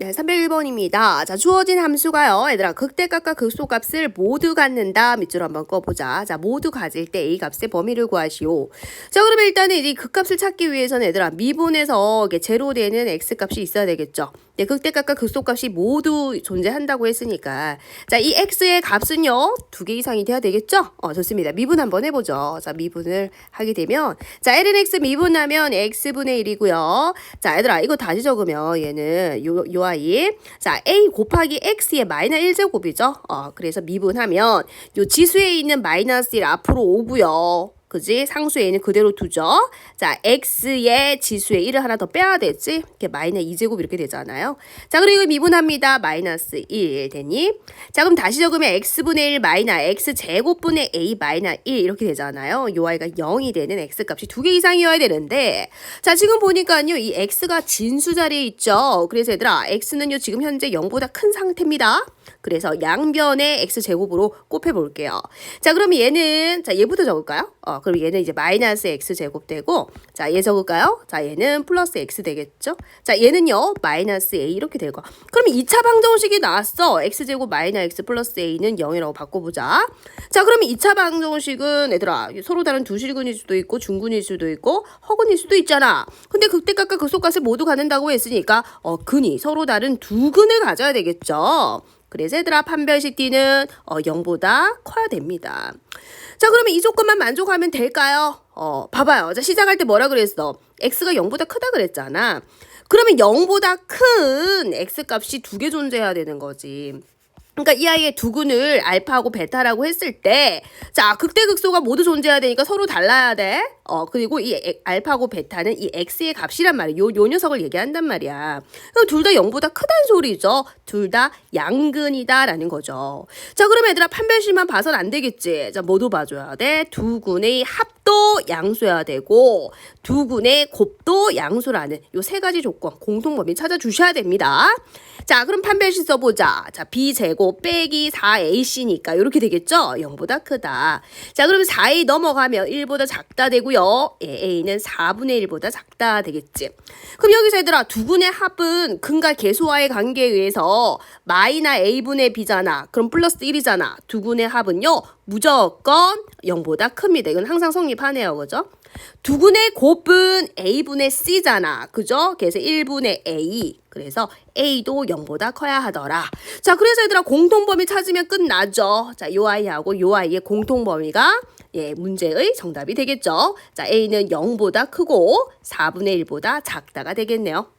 네, 301번입니다. 자, 주어진 함수가요. 얘들아, 극대값과 극소값을 모두 갖는다. 밑줄 한번 꺼보자. 자, 모두 가질 때 A 값의 범위를 구하시오. 자, 그러면 일단은 이 극값을 찾기 위해서는 얘들아, 미분에서 제로 되는 X 값이 있어야 되겠죠. 네, 극대값과 극소값이 모두 존재한다고 했으니까. 자, 이 X의 값은요, 두 개 이상이 돼야 되겠죠? 어, 좋습니다. 미분 한번 해 보죠. 자, 미분을 하게 되면, 자, L은 X 미분하면 X분의 1이고요. 자, 얘들아, 이거 다시 적으면 얘는 요, 요 아이. 자, A 곱하기 X의 마이너스 1제곱이죠? 어, 그래서 미분하면 요 지수에 있는 마이너스 1 앞으로 오고요. 그지? 상수에는 그대로 두죠. 자, x의 지수에 1을 하나 더 빼야 되지. 이렇게 마이너스 2제곱 이렇게 되잖아요. 자, 그리고 미분합니다. 마이너스 1 되니? 자, 그럼 다시 적으면 x분의 1 마이너스 x제곱분의 a 마이너스 1 이렇게 되잖아요. 요 아이가 0이 되는 x값이 두 개 이상이어야 되는데 자, 지금 보니까요. 이 x가 진수 자리에 있죠. 그래서 얘들아, x는요. 지금 현재 0보다 큰 상태입니다. 그래서 양변의 x제곱으로 곱해볼게요. 자, 그러면 얘는, 자, 얘부터 적을까요? 어, 그럼 얘는 이제 마이너스 x제곱 되고, 자, 얘 적을까요? 자, 얘는 플러스 x 되겠죠? 자, 얘는요, 마이너스 a 이렇게 되고. 그럼 2차 방정식이 나왔어. x제곱 마이너스 x 플러스 a는 0이라고 바꿔보자. 자, 그러면 2차 방정식은, 얘들아, 서로 다른 두 실근일 수도 있고, 중근일 수도 있고, 허근일 수도 있잖아. 근데 극대값과 극소값을 모두 갖는다고 했으니까, 어, 근이 서로 다른 두 근을 가져야 되겠죠? 그래서 얘들아 판별식 D는 어, 0보다 커야 됩니다. 자 그러면 이 조건만 만족하면 될까요? 어 봐봐요. 자 시작할 때 뭐라 그랬어? x가 0보다 크다 그랬잖아. 그러면 0보다 큰 x값이 두 개 존재해야 되는 거지. 그러니까 이 아이의 두근을 알파하고 베타라고 했을 때, 자, 극대 극소가 모두 존재해야 되니까 서로 달라야 돼. 어, 그리고 이 에- 알파하고 베타는 이 x의 값이란 말이야. 요, 요 녀석을 얘기한단 말이야. 그럼 둘 다 0보다 크다는 소리죠. 둘 다 양근이다라는 거죠. 자, 그럼 얘들아, 판별식만 봐선 안 되겠지. 자, 모두 봐줘야 돼. 두 군의 합도 양수여야 되고, 두 군의 곱도 양수라는 요 세 가지 조건, 공통범위 찾아주셔야 됩니다. 자, 그럼 판별식 써보자. 자, b제곱 빼기 4ac니까 이렇게 되겠죠? 0보다 크다. 자, 그럼 4a 넘어가면 1보다 작다 되고요. 예, a는 4분의 1보다 작다 되겠지. 그럼 여기서 얘들아, 두 분의 합은 근과 계수와의 관계에 의해서 마이나 a분의 b잖아. 그럼 플러스 1이잖아. 두 분의 합은요, 무조건 0보다 큽니다. 이건 항상 성립하네요. 그죠? 두근의 곱은 a분의 c잖아. 그죠? 그래서 1분의 a. 그래서 a도 0보다 커야 하더라. 자, 그래서 얘들아 공통범위 찾으면 끝나죠. 자, 요 아이하고 요 아이의 공통범위가 예, 문제의 정답이 되겠죠. 자, a는 0보다 크고 4분의 1보다 작다가 되겠네요.